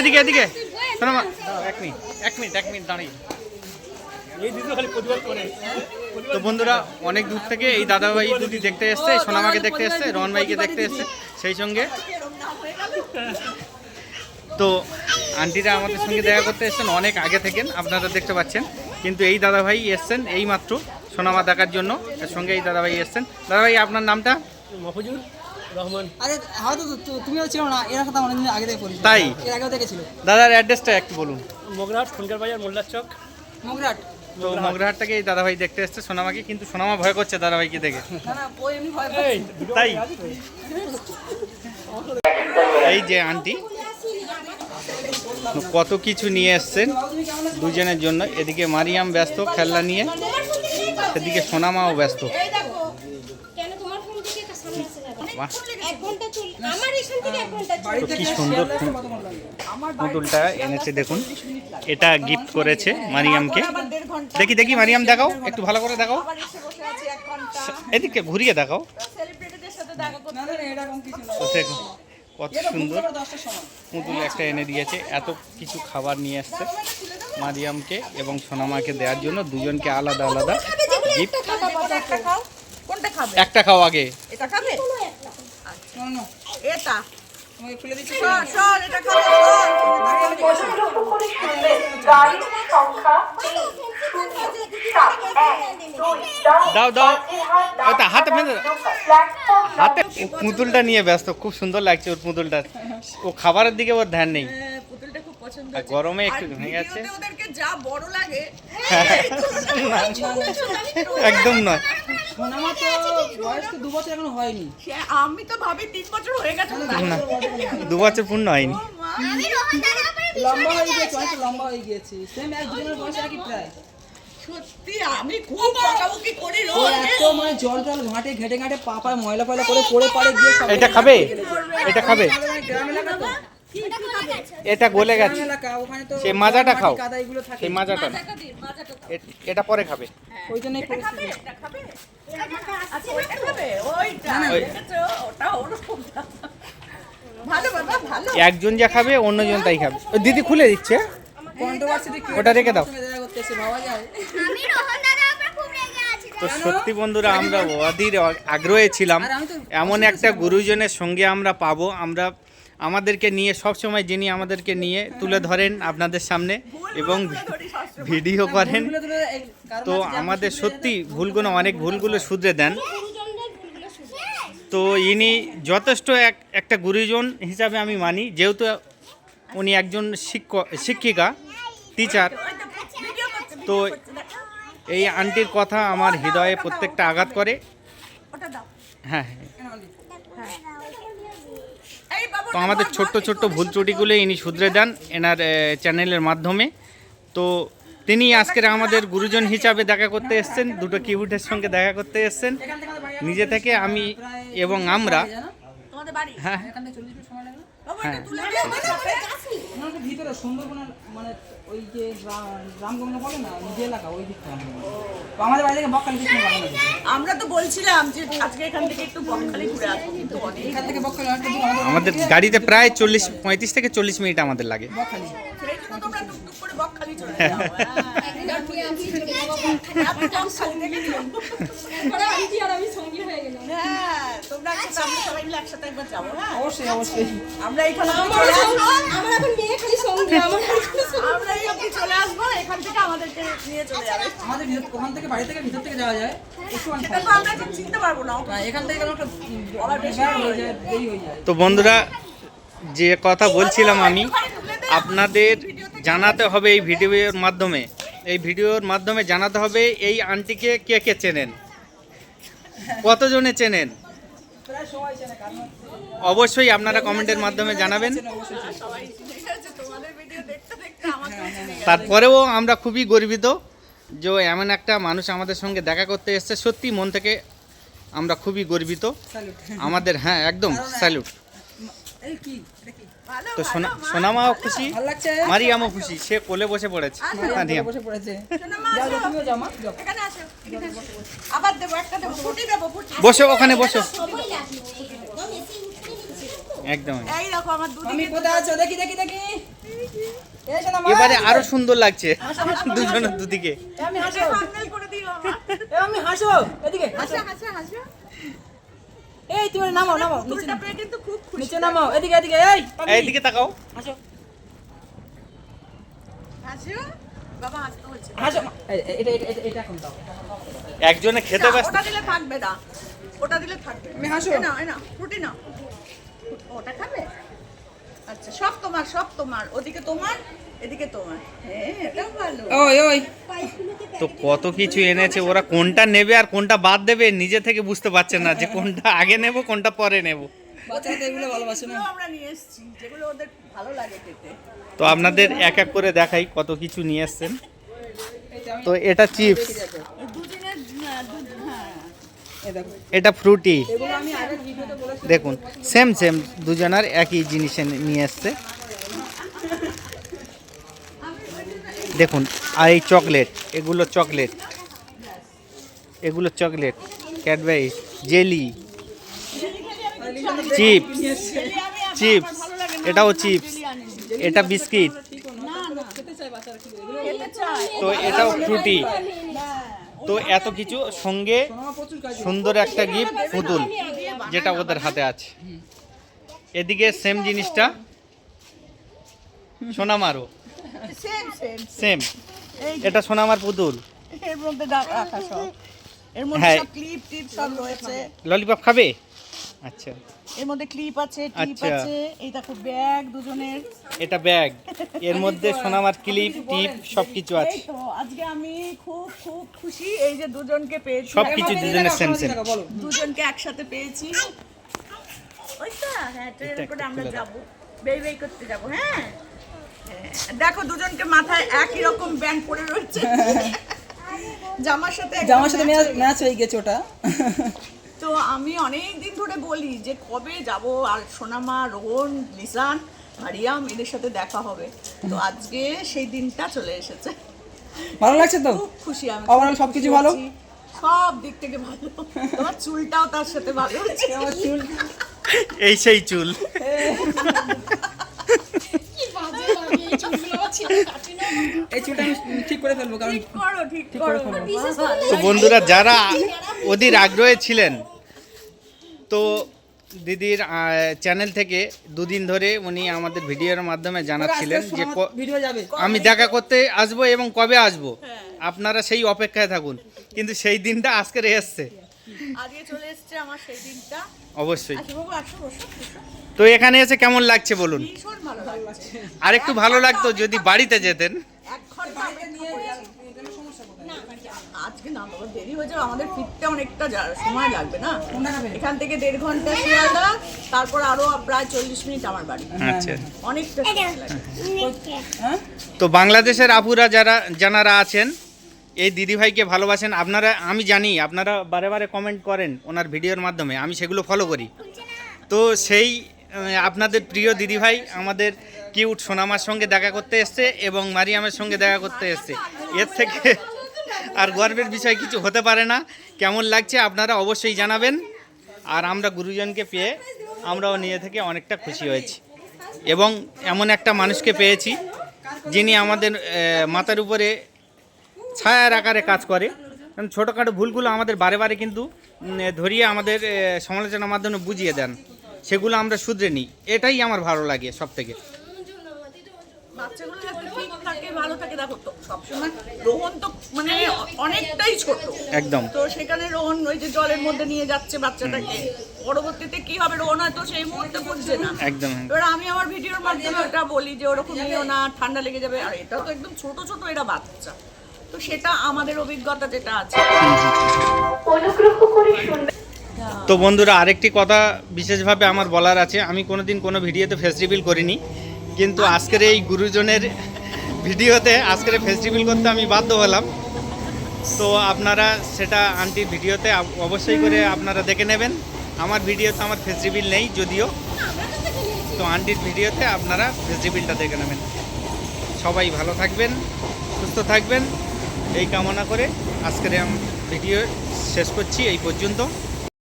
এদিকে এদিকে। সোনামা দাঁড়াও, এক মিনিট এক মিনিট এক মিনিট দাঁড়িয়ে। তো বন্ধুরা অনেক দূর থেকে এই দাদাভাই দুটি দেখতে এসছে এই সোনামাকে দেখতে এসছে রহন ভাইকে দেখতে এসছে সেই সঙ্গে। তো আন্টিরা আমাদের সঙ্গে দেখা করতে এসছেন অনেক আগে থেকে আপনারা দেখতে পাচ্ছেন। কিন্তু এই দাদাভাই এসছেন এই মাত্র সোনামা দেখার জন্য এর সঙ্গে এই দাদাভাই এসছেন। দাদাভাই আপনার নামটা? মফজুর রহমান। আরে হয়তো তুমিও ছিল না এর সাথে অনেকদিন আগে থেকে পরিচিত। তাই? এর আগেও দেখেছিল দাদার অ্যাড্রেসটা একটু বলুন। মগরাট খনকার বাজার মোল্লার চক। মগরাট তো মগরাহাট। থেকে এই দাদাভাই দেখতে এসছে সোনামাকে কিন্তু সোনামা ভয় করছে দাদাভাইকে দেখে। না না ওই এমনি ভয় এই তাই? এই যে আন্টি কত কিছু নিয়ে এসছেন দুজনের জন্য। এদিকে মারিয়াম ব্যস্ত খেলনা নিয়ে। এদিকে সোনামাও ব্যস্ত। কি সুন্দর পুতুলটা এনেছে দেখুন। এটা গিফট করেছে মারিয়ামকে। দেখি দেখি মারিয়াম দেখাও। একটু ভালো করে দেখাও। এদিকে ঘুরিয়ে দেখাও। দেখো কত সুন্দর। পুতুল একটা এনে দিয়েছে। এত কিছু খাবার নিয়ে আসছে মারিয়ামকে এবং সোনামাকে দেওয়ার জন্য দুজনকে আলাদা আলাদা গিফট একটা খাও। একটা খাও আগে। এটা খাবে? না না এটা। তোমাকে খুলে দিচ্ছি সর সর এটা খাবে দাও দাও। ওটা হাতে হাতে পুতুলটা নিয়ে ব্যস্ত খুব সুন্দর লাগছে ওর পুতুলটা। ও খাবারের দিকে ওর ধ্যান নেই। হ্যাঁ, পুতুলটা খুব পছন্দ গরমে একটু ভেঙে গেছে ওদেরকে যা বড় লাগে একদম নয়। সোনামা তো বয়স তো দু বছর এখনও হয়নি। আমি তো ভাবি তিন বছর হয়ে গেছে দু বছর পূর্ণ হয়নি। লম্বা হয়ে গিয়েছে অনেক লম্বা হয়ে গিয়েছে সেম এক দুজনের বয়স একই প্রায়। সত্যি আমি খুব বকাবকি করি রোজ এত মানে জল টল ঘাটে ঘেটে ঘাটে পা পায় ময়লা ফয়লা করে পড়ে পাড়ে গিয়ে এটা খাবে? এটা খাবে? এলাকা তো এটা গলে গেছে। এলাকা ওখানে তো সেই মাজাটা খাও। সেই মাজাটা। না। এটা পরে খাবে। ওই আচ্ছা ওইটা ওই-। ভালো বাবা ভালো। একজন যা খাবে অন্যজন তাই খাবে। ও দিদি খুলে দিচ্ছে। ওটা রেখে দাও। তো সত্যি বন্ধুরা আমরা অধীর আগ্রহে ছিলাম। আর আমি তো এমন একটা গুরুজনের সঙ্গে আমরা পাবো। আমরা আমাদেরকে নিয়ে সব সময় যিনি আমাদেরকে নিয়ে তুলে ধরেন আপনাদের সামনে এবং ভিডিও করেন, তো আমাদের সত্যি ভুলগুলো, অনেক ভুলগুলো শুধরে দেন। তো ইনি যথেষ্ট এক, একটা গুরুজন হিসাবে আমি মানি, যেহেতু উনি একজন শিক্ষক শিক্ষিকা টিচার তো এই আন্টির কথা আমার হৃদয়ে প্রত্যেকটা আঘাত করে। ওটা হ্যাঁ এই বাবু তো আমাদের ছোট্ট ছোট্ট ভুল ত্রুটিগুলো ইনি শুধরে দেন এনার চ্যানেলের মাধ্যমে। তো তিনি আজকের আমাদের গুরুজন হিসাবে দেখা করতে এসছেন দুটো কিউটের সঙ্গে দেখা করতে এসেছেন। নিজে থেকে আমি এবং আমরা হ্যাঁ। হ্যাঁ। আমার ওটা ভিতরে সুন্দরবন মানে ওই যে রামগঙ্গা বলে না নিজে এলাকা ওই দিকটা আমাদের বাড়ি থেকে বকখালি আমরা তো বলছিলাম যে আজকে এখান থেকে একটু বকখালি ঘুরে আসব কিন্তু অনেক এখান থেকে বকখালি আমাদের আমাদের গাড়িতে প্রায় চল্লিশ পঁয়ত্রিশ থেকে চল্লিশ মিনিট আমাদের লাগে। বকখালি। সেই জন্য নিয়ে চলে যাবে। আমাদের ভিতর ওখান থেকে বাড়ি থেকে ভিতর থেকে যাওয়া যায়। সেটা তো আমরা ঠিক চিনতে পারব না। এখান থেকে গেলে একটা আবার বেশি ব্যাগ হয়ে তো বন্ধুরা যে কথা বলছিলাম আমি আপনাদের জানাতে হবে এই ভিডিওর মাধ্যমে। এই ভিডিওর মাধ্যমে জানাতে হবে এই আন্টিকে কে কে চেনেন? কতজনে চেনেন? অবশ্যই আপনারা কমেন্টের মাধ্যমে জানাবেন অবশ্যই চেনে। সবাই চিনে গেছে, তোমাদের ভিডিও দেখতে দেখতে আমাকে চিনে গেছে। তারপরেও আমরা খুবই গর্বিত যে এমন একটা মানুষ আমাদের সঙ্গে দেখা করতে এসছে। সত্যি মন থেকে আমরা খুবই গর্বিত। আমাদের হ্যাঁ একদম স্যালুট এই কি এটা কি ভালো, তো সোনা সোনামাও খুশি ভালো লাগছে মারিয়ামও খুশি সে কোলে বসে পড়েছে। মারিয়াম। বসে পড়েছে। শোনো মা, যাও যাও, আসো। তুমিও যাও মা যাও। এখানে আসো, এখানে আসো। আবার দেবো একটা দেবো ফুটি দেবো ফুটি বসো ওখানে বসো। একদম। এই দেখো আমার আমি কোথায় আছো? দেখি দেখি। এবারে আরও সুন্দর লাগছে দুজনের দুদিকে। আমি হাসো thumbnail করে দিও আমি হাসো এদিকে হাসো হাসা হাসা এই তুমি নামাও নামাও নিচে কিন্তু খুব খুশি নিচে নামাও এদিকে এদিকে এই এইদিকে তাকাও। হাসো হাসো বাবা হাসতে হচ্ছে হাসো এটা এটা এটা- এখন দাও একজনে খেতে ব্যস্ত। ওটা দিলে থাকবে না ওটা দিলে থাকবে। আমি হাসো। না না রুটি না। ওটা খাবে? আচ্ছা সব তোমার সব তোমার। ওদিকে তোমার এদিকে তোমার। হ্যাঁ ভালো। ওই ওই। তো কত কিছু এনেছে ওরা কোনটা নেবে আর কোনটা বাদ দেবে নিজে থেকে বুঝতে পারছে না যে কোনটা আগে নেব কোনটা পরে নেব। তো এগুলো ভালোবাসে না। এগুলো আমরা নিয়ে এসেছি যেগুলো ওদের ভালো তো আপনাদের এক এক করে দেখাই কত কিছু নিয়ে এসছেন। তো এটা চিপস। এটা ফ্রুটি। দেখুন সেম সেম দুজনার একই জিনিস নিয়ে এসছে দেখুন, আর এই চকলেট, এগুলো চকলেট। এগুলো chocolate, Cadbury, jelly, chips chips, এটাও চিপস, এটা বিস্কিট। তো এটাও ফ্রুটি। তো এত কিছু সঙ্গে সুন্দর একটা গিফট পুতুল যেটা ওদের হাতে আছে। এদিকে সেম জিনিসটা। সোনামারও সেম এটা সোনামার পুতুল। হ্যাঁ। ললিপপ খাবে? আচ্ছা। এর মধ্যে ক্লিপ আছে টিপ আচ্ছা। আছে এই দেখো ব্যাগ দুজনের। এটা ব্যাগ এর মধ্যে সোনামার ক্লিপ টিপ সব কিছু এই আছে। তো আজকে আমি খুব খুব খুশি এই যে দুজনকে পেয়েছি। সব কিছু দুজনের সেম সেম দুজনকে একসাথে পেয়েছি। ওইটা হ্যাঁ ট্রেন করে আমরা যাব। বেই বেই করতে যাব হ্যাঁ। হ্যাঁ, দেখো দুজনকে মাথায় একই রকম ব্যান্ড পরে রয়েছে। জামার সাথে জামার সাথে ম্যাচ ম্যাচ হয়ে গেছে ওটা। তো আমি অনেক দিন ধরে বলি যে কবে যাব আর সোনামা রোহন লিসান মারিয়াম এদের সাথে দেখা হবে। তো আজকে সেই দিনটা চলে এসেছে। ভালো লাগছে তো? খুব খুশি আমি খুব সবকিছু ভালো? সব দিক থেকে ভালো। তোমার চুলটাও তার সাথে ভালো হচ্ছে আমার চুল। এই সেই চুল। এই আমার চুলটা আমি ঠিক করে ফেলব কারণ ঠিক করো ঠিক করো তো বন্ধুরা যারা ওদের আগ্রহে ছিলেন। তো দিদির চ্যানেল থেকে দুদিন ধরে উনি আমাদের ভিডিওর মাধ্যমে জানাচ্ছিলেন যে আমি দেখা করতে আসব এবং কবে আসব? আপনারা সেই অপেক্ষায় থাকুন। কিন্তু সেই দিনটা আজকে এসেছে। আমার সেই দিনটা। অবশ্যই। বসো। তো এখানে এসে কেমন লাগছে বলুন? আর একটু ভালো লাগতো যদি বাড়িতে যেতেন এক ঘণ্টা অপেক্ষা করেছি। আজকে না বাবা দেরি হয়ে যাবে আমাদের ফিরতে অনেকটা সময় লাগবে না? এখান থেকে দেড় ঘণ্টা শিয়ালদা তারপর আরও প্রায় চল্লিশ মিনিট আমার বাড়ি। আচ্ছা। অনেকটা হ্যাঁ? তো বাংলাদেশের আপুরা যারা জানারা আছেন এই দিদিভাইকে ভালোবাসেন আপনারা আমি জানি আপনারা বারে বারে কমেন্ট করেন ওনার ভিডিওর মাধ্যমে আমি সেগুলো ফলো করি। তো সেই আপনাদের প্রিয় দিদিভাই আমাদের কিউট সোনামার সঙ্গে দেখা করতে এসছে এবং মারিয়ামের সঙ্গে দেখা করতে এসছে। এর থেকে আর গর্বের বিষয় কিছু হতে পারে না। কেমন লাগছে আপনারা অবশ্যই জানাবেন। আর আমরা গুরুজনকে পেয়ে আমরাও নিয়ে থেকে অনেকটা খুশি হয়েছি। এবং এমন একটা মানুষকে পেয়েছি, যিনি আমাদের মাথার উপরে ছায়ার আকারে কাজ করে। কারণ ছোটোখাটো ভুলগুলো আমাদের বারে বারে কিন্তু ধরিয়ে আমাদের সমালোচনার মাধ্যমে বুঝিয়ে দেন। সেগুলো আমরা শুধরে নিই। এটাই আমার ভালো লাগে সব থেকে থাকে ভালো থাকে দেখো তো সবসময়। রোহন তো মানে অনেকটাই ছোট। একদম। তো সেখানে রোহন ওই যে জলের মধ্যে নিয়ে যাচ্ছে বাচ্চাটাকে। পরবর্তীতে কি হবে রোহন হয়তো সেই মুহূর্তে বুঝছে না। একদম এবার আমি আমার ভিডিওর মাধ্যমে ওটা বলি যে ওরকম নিও না ঠান্ডা লেগে যাবে। আর এটা তো একদম ছোট ছোট এরা বাচ্চা। তো সেটা আমাদের অভিজ্ঞতা যেটা আছে। তো বন্ধুরা আরেকটি কথা বিশেষভাবে আমার বলার আছে। আমি কোনোদিন কোনো ভিডিওতে ফেস রিভিল করিনি। কিন্তু আজকের এই গুরুজনের ভিডিওতে আজকের ফেস রিভিল করতে আমি বাধ্য হলাম। তো আপনারা সেটা আন্টির ভিডিওতে অবশ্যই করে আপনারা দেখে নেবেন। আমার ভিডিওতে আমার ফেস রিভিল নেই যদিও। তো আন্টির ভিডিওতে আপনারা ফেস রিভিলটা দেখে নেবেন। সবাই ভালো থাকবেন, সুস্থ থাকবেন। এই কামনা করে আজকের ভিডিও শেষ করছি এই পর্যন্ত।